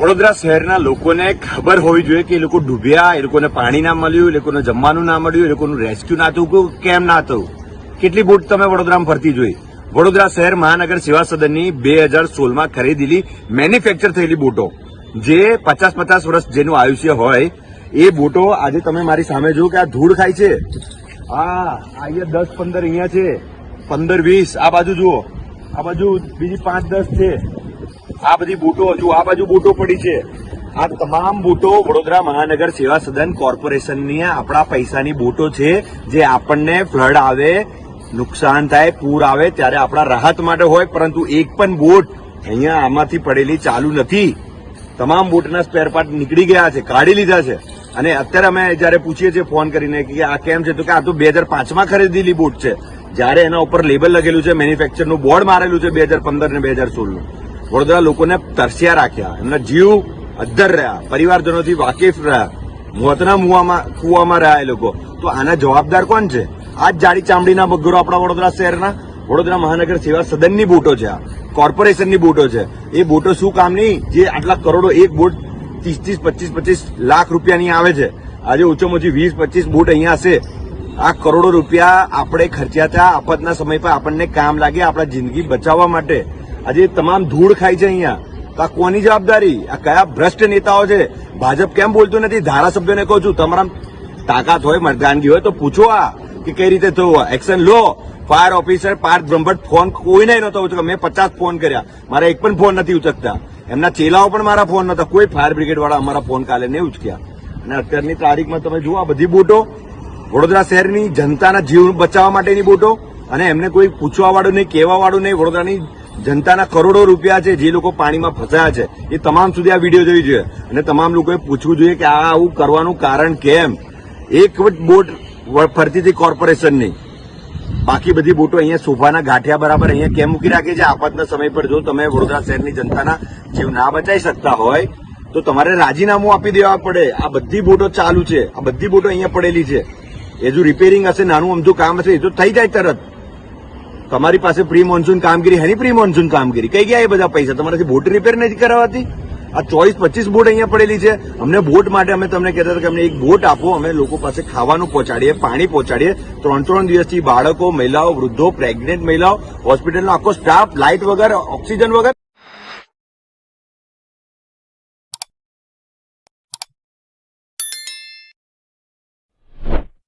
વડોદરા શહેરના લોકોને ખબર હોવી જોઈએ કે એ લોકો ડૂબ્યા, એ લોકોને પાણી ના મળ્યું, એ લોકોને જમવાનું ના મળ્યું, એ લોકોનું રેસ્ક્યુ ના થયું કેમ ના થયું કેટલી બોટ તમે વડોદરામાં ફરતી જોઈ? વડોદરા શહેર મહાનગર સેવા સદનની બે હજાર સોળમાં ખરીદેલી મેન્યુફેક્ચર થયેલી બોટો. જે પચાસ પચાસ વર્ષ જેનું આયુષ્ય હોય, એ બોટો આજે તમે મારી સામે જુઓ કે આ ધૂળ ખાય છે. આ અહીંયા દસ, પંદર અહીંયા છે. પંદર, વીસ, આ બાજુ જુઓ. આ બાજુ બીજી પાંચ, દસ છે. આ બધી બૂટો હજુ આ બાજુ બૂટો પડી છે. આ તમામ બૂટો વડોદરા મહાનગર સેવા સદન કોર્પોરેશનની આપણા પૈસાની બૂટો છે. જે આપણને ફ્લડ આવે, નુકસાન થાય, પૂર આવે ત્યારે આપણા રાહત માટે હોય, પરંતુ એક પણ બોટ અહીંયા આમાંથી પડેલી ચાલુ નથી. તમામ બોટના સ્પેર પાર્ટ નીકળી ગયા છે, કાઢી લીધા છે. અને અત્યારે અમે જયારે પૂછીએ છીએ ફોન કરીને કે આ કેમ છે, તો કે આ તો બે હજાર પાંચમાં ખરીદેલી બોટ છે. જ્યારે એના ઉપર લેબલ લગેલું છે મેન્યુફેક્ચરનું બોર્ડ મારેલું છે, બે હજાર પંદર ને બે હજાર સોળનું. વડોદરા લોકોને તરસ્યા રાખ્યા. એમના જીવ અદ્ધર રહ્યા. પરિવારજનોથી વાકેફ રહ્યા. મોતના મુવામાં, કુવામાં રહ્યા એ લોકો. તો આના જવાબદાર કોણ છે? આ જાડી ચામડીના બગરો આપણા વડોદરા શહેરના. વડોદરા મહાનગર સેવા સદનની બોટો છે આ. કોર્પોરેશનની બોટો છે. એ બોટો શું કામની જે આટલા કરોડો એક બોટ ત્રીસ ત્રીસ પચીસ પચીસ લાખ રૂપિયાની આવે છે. આજે ઓછામાં ઓછી વીસ, પચીસ બોટ અહીંયા હશે. આ કરોડો રૂપિયા આપણે ખર્ચ્યા હતા આફતના સમય પર આપણને કામ લાગે આપણા જિંદગી બચાવવા માટે. આજે તમામ ધૂળ ખાય છે અહીંયા. તો આ કોની જવાબદારી? આ કયા ભ્રષ્ટ નેતાઓ છે? ભાજપ કેમ બોલતું નથી? ધારાસભ્યોને કહું છું તમારા તાકાત હોય મરદાનગી હોય, તો પૂછો આ કે કઈ રીતે થયું એક્શન લો. Fire officer Parth Brahmbhatt phone કોઈને નહોતો ઉચકતો મેં પચાસ ફોન કર્યા. મારા એક પણ ફોન નથી ઉચકતા. એમના ચેલાઓ પણ મારા ફોન નહોતા. કોઈ ફાયર બ્રિગેડ વાળા અમારા ફોન કાલે નહીં ઉચક્યા. અને અત્યારની તારીખમાં તમે જુઓ આ બધી બોટો. વડોદરા શહેરની જનતાના જીવ બચાવવા માટેની બોટો. અને એમને કોઈ પૂછવા વાળું નહીં કહેવા વાળું નહીં. વડોદરાની જનતાના કરોડો રૂપિયા છે, જે લોકો પાણીમાં ફસાયા છે, એ તમામ સુધી આ વીડિયો જોવી જોઈએ. અને તમામ લોકોએ પૂછવું જોઈએ કે આ આવું કરવાનું કારણ કેમ? એક બોટ ફરતી હતી કોર્પોરેશનની. બાકી બધી બોટો અહીંયા સોફાના ગાંઠિયા બરાબર અહીંયા કેમ મૂકી રાખી છે? આફતના સમય પર જો તમે વડોદરા શહેરની જનતાના જીવ ના બચાવી શકતા હોય, તો તમારે રાજીનામું આપી દેવા પડે. આ બધી બોટો ચાલુ છે. આ બધી બોટો અહીંયા પડેલી છે. એ જો રિપેરિંગ હશે, નાનું અમથું કામ હશે, એ તો થઈ જાય તરત. તમારી પાસે પ્રી મોન્સૂન કામગીરી હેની પ્રી મોન્સૂન કામગીરી. કઈ ગયા એ બધા પૈસા? તમારાથી બોટ રિપેર નથી કરાવતી? આ ચોવીસ પચીસ બોટ અહીંયા પડેલી છે. અમને બોટ માટે અમે તમને કહેતા હતા કે અમને એક બોટ આપો. અમે લોકો પાસે ખાવાનું પહોંચાડીએ, પાણી પહોંચાડીએ. ત્રણ ત્રણ દિવસથી બાળકો, મહિલાઓ, વૃદ્ધો પ્રેગ્નેન્ટ મહિલાઓ હોસ્પિટલનો આખો સ્ટાફ લાઇટ વગર ઓક્સિજન વગર